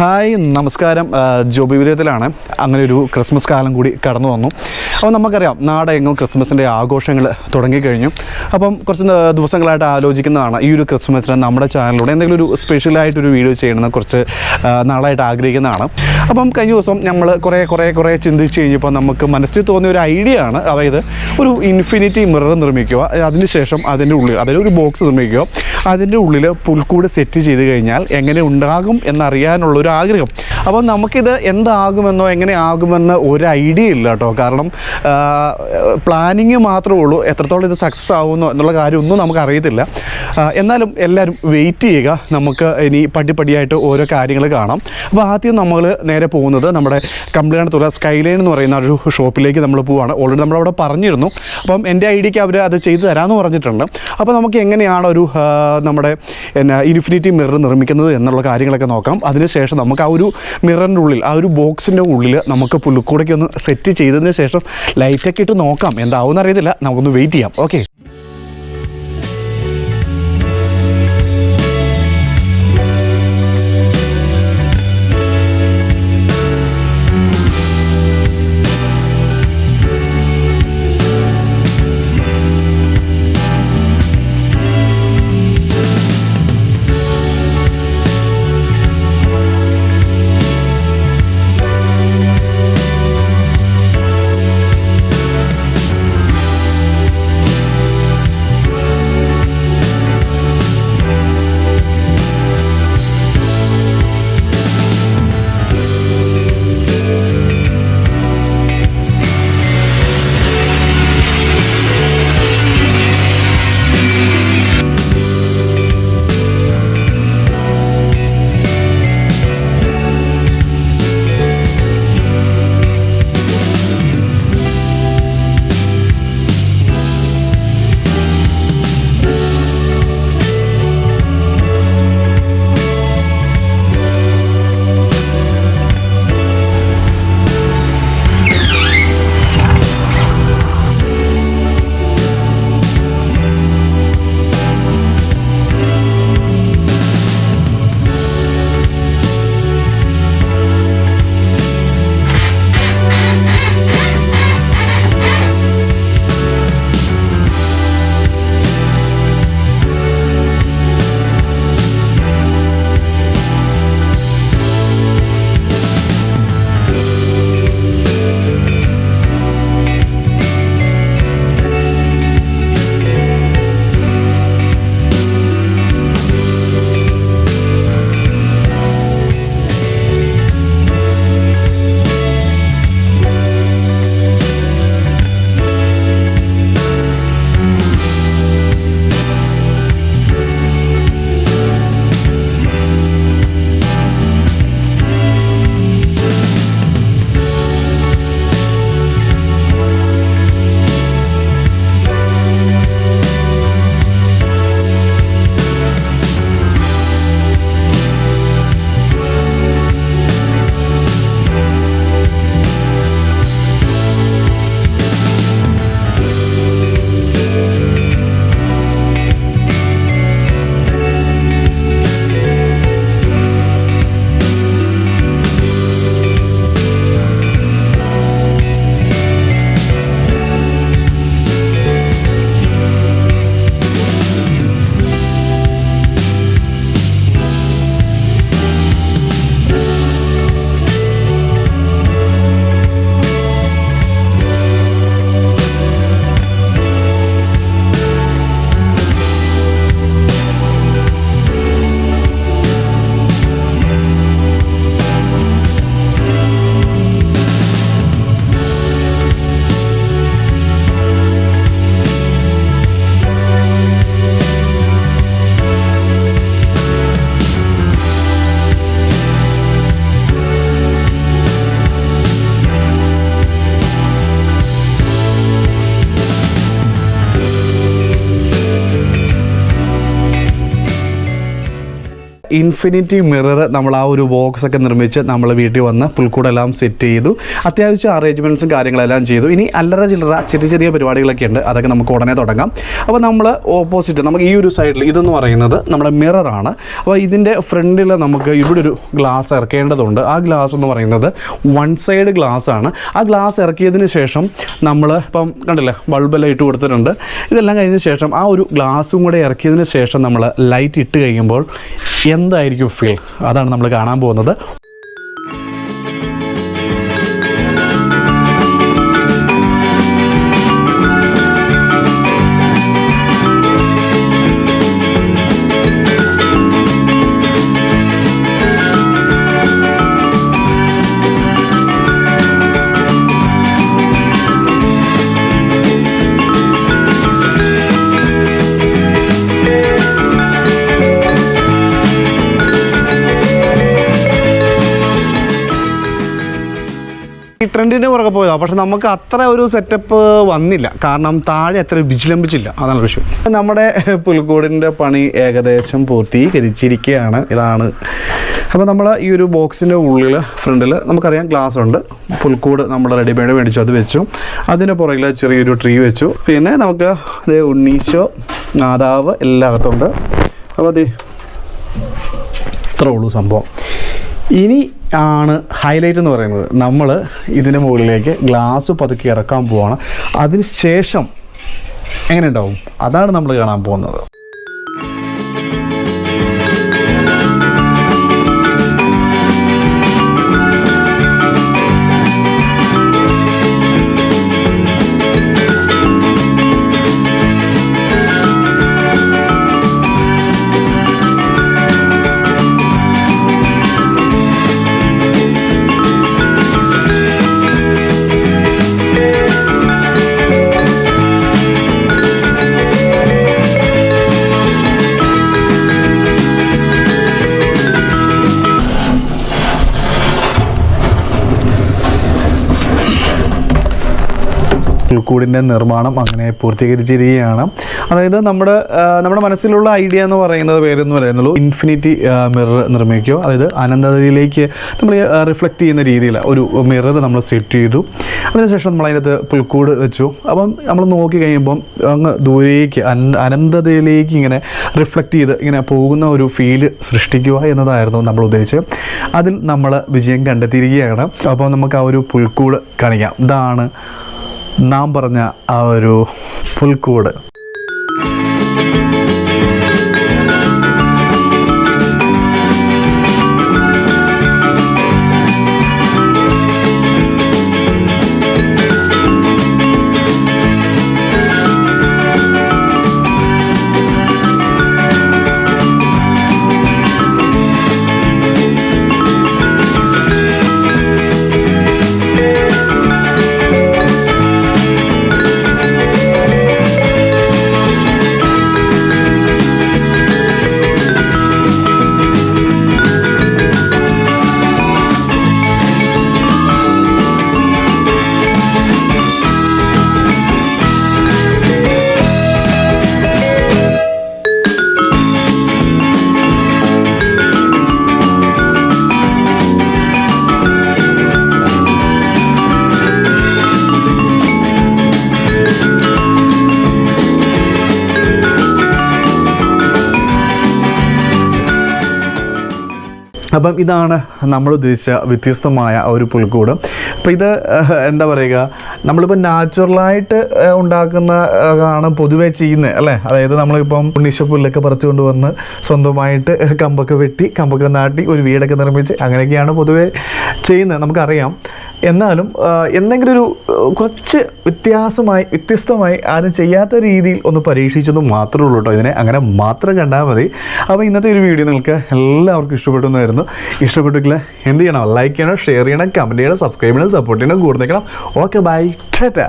Ha hi നമസ്കാരം. ജോബി വിജയത്തിലാണ്. അങ്ങനെ ഒരു ക്രിസ്മസ് കാലം കൂടി കടന്നു വന്നു. അപ്പോൾ നമുക്കറിയാം നാടെങ്ങും ക്രിസ്മസിന്റെ ആഘോഷങ്ങൾ തുടങ്ങിക്കഴിഞ്ഞു. അപ്പം കുറച്ച് ദിവസങ്ങളായിട്ട് ആലോചിക്കുന്നതാണ് ഈ ഒരു ക്രിസ്മസിന് നമ്മുടെ ചാനലിലൂടെ എന്തെങ്കിലും ഒരു സ്പെഷ്യലായിട്ടൊരു വീഡിയോ ചെയ്യണമെന്ന് കുറച്ച് നാളായിട്ട് ആഗ്രഹിക്കുന്നതാണ്. അപ്പം കഴിഞ്ഞ ദിവസം നമ്മൾ കുറേ കുറേ കുറേ ചിന്തിച്ച് കഴിഞ്ഞപ്പോൾ നമുക്ക് മനസ്സിൽ തോന്നിയ ഒരു ഐഡിയ ആണ് അതായത് ഒരു ഇൻഫിനിറ്റി മിറർ നിർമ്മിക്കുക. അതിനുശേഷം അതിന്റെ ഉള്ളിൽ അതിലൊരു ബോക്സ് നിർമ്മിക്കുക. അതിന്റെ ഉള്ളിൽ പുൽക്കൂട് സെറ്റ് ചെയ്ത് കഴിഞ്ഞാൽ എങ്ങനെ ഉണ്ടാകും എന്നറിയാനുള്ള ഒരു ആഗ്രഹം agrego. അപ്പം നമുക്കിത് എന്താകുമെന്നോ എങ്ങനെ ആകുമെന്ന് ഒരു ഐഡിയ ഇല്ല കേട്ടോ. കാരണം പ്ലാനിങ് മാത്രമേ ഉള്ളൂ. എത്രത്തോളം ഇത് സക്സസ് ആവുമെന്നോ എന്നുള്ള കാര്യമൊന്നും നമുക്കറിയത്തില്ല. എന്നാലും എല്ലാവരും വെയിറ്റ് ചെയ്യുക. നമുക്ക് ഇനി പടിപടിയായിട്ട് ഓരോ കാര്യങ്ങൾ കാണാം. അപ്പോൾ ആദ്യം നമ്മൾ നേരെ പോകുന്നത് നമ്മുടെ കമ്പ്ലൈനത്തുള്ള സ്കൈലൈൻ എന്ന് പറയുന്ന ഒരു ഷോപ്പിലേക്ക് നമ്മൾ പോവുകയാണ് ഓൾറെഡി നമ്മളവിടെ പറഞ്ഞിരുന്നു. അപ്പം എന്റെ ഐഡിയക്ക് അവർ അത് ചെയ്തു തരാമെന്ന് പറഞ്ഞിട്ടുണ്ട്. അപ്പോൾ നമുക്ക് എങ്ങനെയാണ് ഒരു നമ്മുടെ എന്നാ ഇൻഫിനിറ്റി മിറർ നിർമ്മിക്കുന്നത് എന്നുള്ള കാര്യങ്ങളൊക്കെ നോക്കാം. അതിനുശേഷം നമുക്ക് ആ ഒരു മിററിന്റെ ഉള്ളിൽ ആ ഒരു ബോക്സിന്റെ ഉള്ളിൽ നമുക്ക് പുല്ലുക്കൂടയ്ക്ക് ഒന്ന് സെറ്റ് ചെയ്തതിന് ശേഷം ലൈറ്റൊക്കെ ഇട്ട് നോക്കാം. എന്താവും അറിയത്തില്ല. നമുക്കൊന്ന് വെയിറ്റ് ചെയ്യാം. ഓക്കെ ഇൻഫിനിറ്റി മിറർ നമ്മൾ ആ ഒരു ബോക്സ് ഒക്കെ നിർമ്മിച്ച് നമ്മൾ വീട്ടിൽ വന്ന് പുൽക്കൂടെല്ലാം സെറ്റ് ചെയ്തു. അത്യാവശ്യം അറേഞ്ച്മെന്റ്സും കാര്യങ്ങളെല്ലാം ചെയ്തു. ഇനി അല്ലറ ചില്ലറ ചെറിയ ചെറിയ പരിപാടികളൊക്കെ ഉണ്ട്. അതൊക്കെ നമുക്ക് ഉടനെ തുടങ്ങാം. അപ്പോൾ നമ്മൾ ഓപ്പോസിറ്റ് നമുക്ക് ഈ ഒരു സൈഡിൽ ഇതെന്ന് പറയുന്നത് നമ്മുടെ മിററാണ് അപ്പോൾ ഇതിന്റെ ഫ്രണ്ടിൽ നമുക്ക് ഇവിടെ ഒരു ഗ്ലാസ് ഇറക്കേണ്ടതുണ്ട്. ആ ഗ്ലാസ് എന്ന് പറയുന്നത് വൺ സൈഡ് ഗ്ലാസ് ആണ്. ആ ഗ്ലാസ് ഇറക്കിയതിന് ശേഷം നമ്മൾ ഇപ്പം കണ്ടില്ലേ ബൾബെല്ലാം ഇട്ട് കൊടുത്തിട്ടുണ്ട്. ഇതെല്ലാം കഴിഞ്ഞ ശേഷം ആ ഒരു ഗ്ലാസും കൂടെ ഇറക്കിയതിന് ശേഷം നമ്മൾ ലൈറ്റ് ഇട്ട് കഴിയുമ്പോൾ എന്തായിരിക്കും ഫീൽ അതാണ് നമ്മൾ കാണാൻ പോകുന്നത്. ഈ ട്രെൻഡിന്റെ പുറകെ പോയതാ. പക്ഷെ നമുക്ക് അത്ര ഒരു സെറ്റപ്പ് വന്നില്ല. കാരണം താഴെ അത്ര വിജിലംബിച്ചില്ല അതാണ് വിഷയം. നമ്മുടെ പുൽക്കൂടിന്റെ പണി ഏകദേശം പൂർത്തീകരിച്ചിരിക്കുകയാണ്. ഇതാണ്. അപ്പോൾ നമ്മൾ ഈ ഒരു ബോക്സിന്റെ ഉള്ളിൽ ഫ്രണ്ടിൽ നമുക്കറിയാം ഗ്ലാസ് ഉണ്ട്. പുൽക്കൂട് നമ്മൾ റെഡിമെയ്ഡ് മേടിച്ചു അത് വെച്ചു. അതിന് പുറകിൽ ചെറിയൊരു ട്രീ വെച്ചു. പിന്നെ നമുക്ക് അതേ ഉണ്ണീശോ നാദാവ് എല്ലാകത്തുണ്ട്. അപ്പോൾ അതെ ഇത്രേ ഉള്ളൂ സംഭവം. ഇനി ആണ് ഹൈലൈറ്റ് എന്ന് പറയുന്നത്. നമ്മൾ ഇതിന് മുകളിലേക്ക് ഗ്ലാസ് പതുക്കി ഇറക്കാൻ പോവാണ്. അതിന് ശേഷം എങ്ങനെ ഉണ്ടാവും? അതാണ് നമ്മൾ കാണാൻ പോകുന്നത്. പുൽക്കൂടിന്റെ നിർമ്മാണം അങ്ങനെ പൂർത്തീകരിച്ചിരിക്കുകയാണ്. അതായത് നമ്മുടെ നമ്മുടെ മനസ്സിലുള്ള ഐഡിയ എന്ന് പറയുന്നത് പേരെന്ന് പറയുന്നുള്ളൂ ഇൻഫിനിറ്റി മിറർ നിർമ്മിക്കുക. അതായത് അനന്തതയിലേക്ക് നമ്മൾ റിഫ്ലക്റ്റ് ചെയ്യുന്ന രീതിയിൽ ഒരു മിറർ നമ്മൾ സെറ്റ് ചെയ്തു. അതിനുശേഷം നമ്മൾ അതിനകത്ത് പുൽക്കൂട് വെച്ചു. അപ്പം നമ്മൾ നോക്കി കഴിയുമ്പം അങ്ങ് ദൂരേക്ക് അനന്തതയിലേക്ക് ഇങ്ങനെ റിഫ്ലക്റ്റ് ചെയ്ത് ഇങ്ങനെ പോകുന്ന ഒരു ഫീൽ സൃഷ്ടിക്കുക എന്നതായിരുന്നു നമ്മൾ ഉദ്ദേശിച്ചത്. അതിൽ നമ്മൾ വിജയം കണ്ടെത്തിയിരിക്കുകയാണ്. അപ്പോൾ നമുക്ക് ആ ഒരു പുൽക്കൂട് കാണിക്കാം. ഇതാണ് നാം പറഞ്ഞ ആ ഒരു പുൽക്കൂട്. അപ്പം ഇതാണ് നമ്മൾ ഉദ്ദേശിച്ച വ്യത്യസ്തമായ ഒരു പുൽക്കൂട്. അപ്പോൾ ഇത് എന്താ പറയുക? നമ്മളിപ്പോൾ നാച്ചുറലായിട്ട് ഉണ്ടാക്കുന്ന ആണ് പൊതുവെ ചെയ്യുന്നത് അല്ലേ? അതായത് നമ്മളിപ്പം ഉണ്ണീശ പുല്ലൊക്കെ പറിച്ചുകൊണ്ട് വന്ന് സ്വന്തമായിട്ട് കമ്പൊക്കെ വെട്ടി കമ്പൊക്കെ നാട്ടി ഒരു വീടൊക്കെ നിർമ്മിച്ച് അങ്ങനെയൊക്കെയാണ് പൊതുവേ ചെയ്യുന്നത് നമുക്കറിയാം. എന്നാലും എന്തെങ്കിലും ഒരു കുറച്ച് വ്യത്യാസമായി വ്യത്യസ്തമായി ആരും ചെയ്യാത്ത രീതിയിൽ ഒന്ന് പരീക്ഷിച്ചെന്ന് മാത്രമേ ഉള്ളൂ കേട്ടോ ഇതിനെ. അങ്ങനെ മാത്രം കണ്ടാൽ മതി. അപ്പോൾ ഇന്നത്തെ ഒരു വീഡിയോ നിങ്ങൾക്ക് എല്ലാവർക്കും ഇഷ്ടപ്പെട്ടു എന്നായിരുന്നു ഇഷ്ടപ്പെട്ടിട്ടില്ല? എന്ത് ചെയ്യണം? ലൈക്ക് ചെയ്യണം ഷെയർ ചെയ്യണം കമന്റ് ചെയ്യണം സബ്സ്ക്രൈബ് ചെയ്യണം സപ്പോർട്ട് ചെയ്യണം കൂടുതൽ ഓക്കെ ബൈ ടാറ്റ